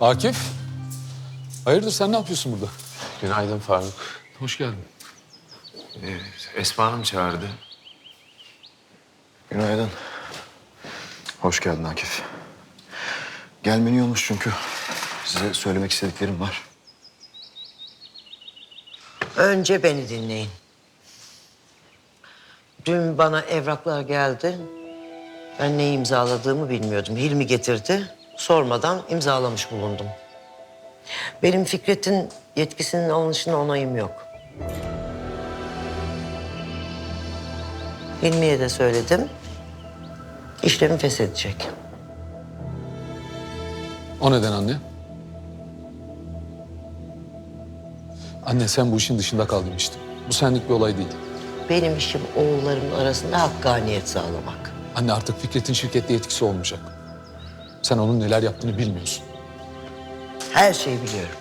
Akif. Hayırdır sen ne yapıyorsun burada? Günaydın Faruk. Hoş geldin. Ee, Esma Hanım çağırdı. Günaydın. Hoş geldin Akif. Gelmen iyi olmuş çünkü size söylemek istediklerim var. Önce beni dinleyin. Dün bana evraklar geldi. Ben neyi imzaladığımı bilmiyordum. Hilmi getirdi. Sormadan imzalamış bulundum. Benim Fikret'in yetkisinin alınışına onayım yok. Hilmi'ye de söyledim. İşlemi feshedecek. O neden anne? Anne sen bu işin dışında kal demiştin. Bu senlik bir olay değil. Benim işim oğullarımın arasında hakkaniyet sağlamak. Anne artık Fikret'in şirkette yetkisi olmayacak. Sen onun neler yaptığını bilmiyorsun. Her şeyi biliyorum.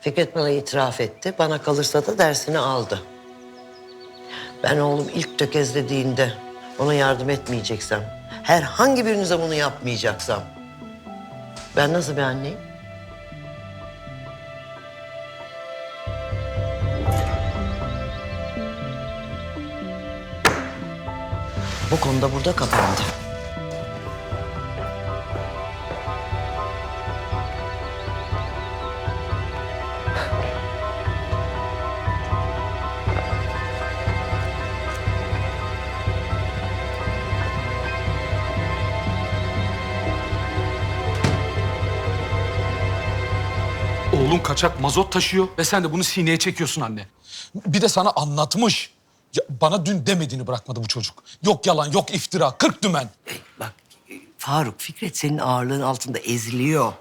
Fikret bana itiraf etti. Bana kalırsa da dersini aldı. Ben oğlum ilk tökezlediğinde ona yardım etmeyeceksem, herhangi birinize bunu yapmayacaksam, ben nasıl bir anneyim? Bu konuda burada kapandı. Oğlun kaçak mazot taşıyor ve sen de bunu sineye çekiyorsun anne. Bir de sana anlatmış. Ya bana dün demediğini bırakmadı bu çocuk. Yok yalan, yok iftira, kırk dümen. Bak e, Faruk, Fikret senin ağırlığın altında eziliyor.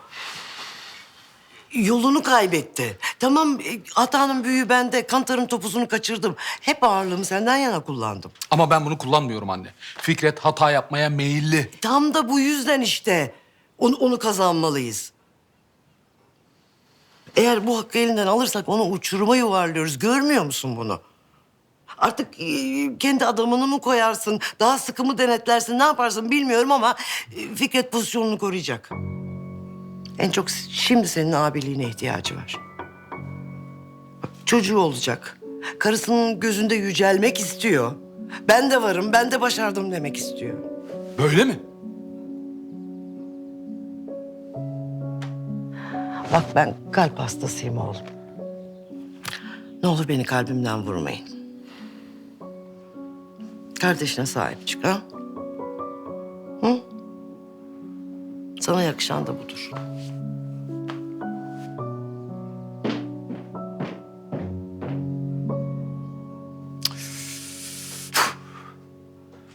Yolunu kaybetti. Tamam e, hatanın büyüğü bende. Kantarın topuzunu kaçırdım. Hep ağırlığımı senden yana kullandım. Ama ben bunu kullanmıyorum anne. Fikret hata yapmaya meyilli. Tam da bu yüzden işte. Onu, onu kazanmalıyız. Eğer bu hakkı elinden alırsak onu uçuruma yuvarlıyoruz. Görmüyor musun bunu? Artık e, kendi adamını mı koyarsın, daha sıkı mı denetlersin, ne yaparsın bilmiyorum ama e, Fikret pozisyonunu koruyacak. En çok şimdi senin abiliğine ihtiyacı var. Bak, çocuğu olacak. Karısının gözünde yücelmek istiyor. Ben de varım, ben de başardım demek istiyor. Böyle mi? Bak ben kalp hastasıyım oğlum. Ne olur beni kalbimden vurmayın. Kardeşine sahip çık ha? Hı? Sana yakışan da budur.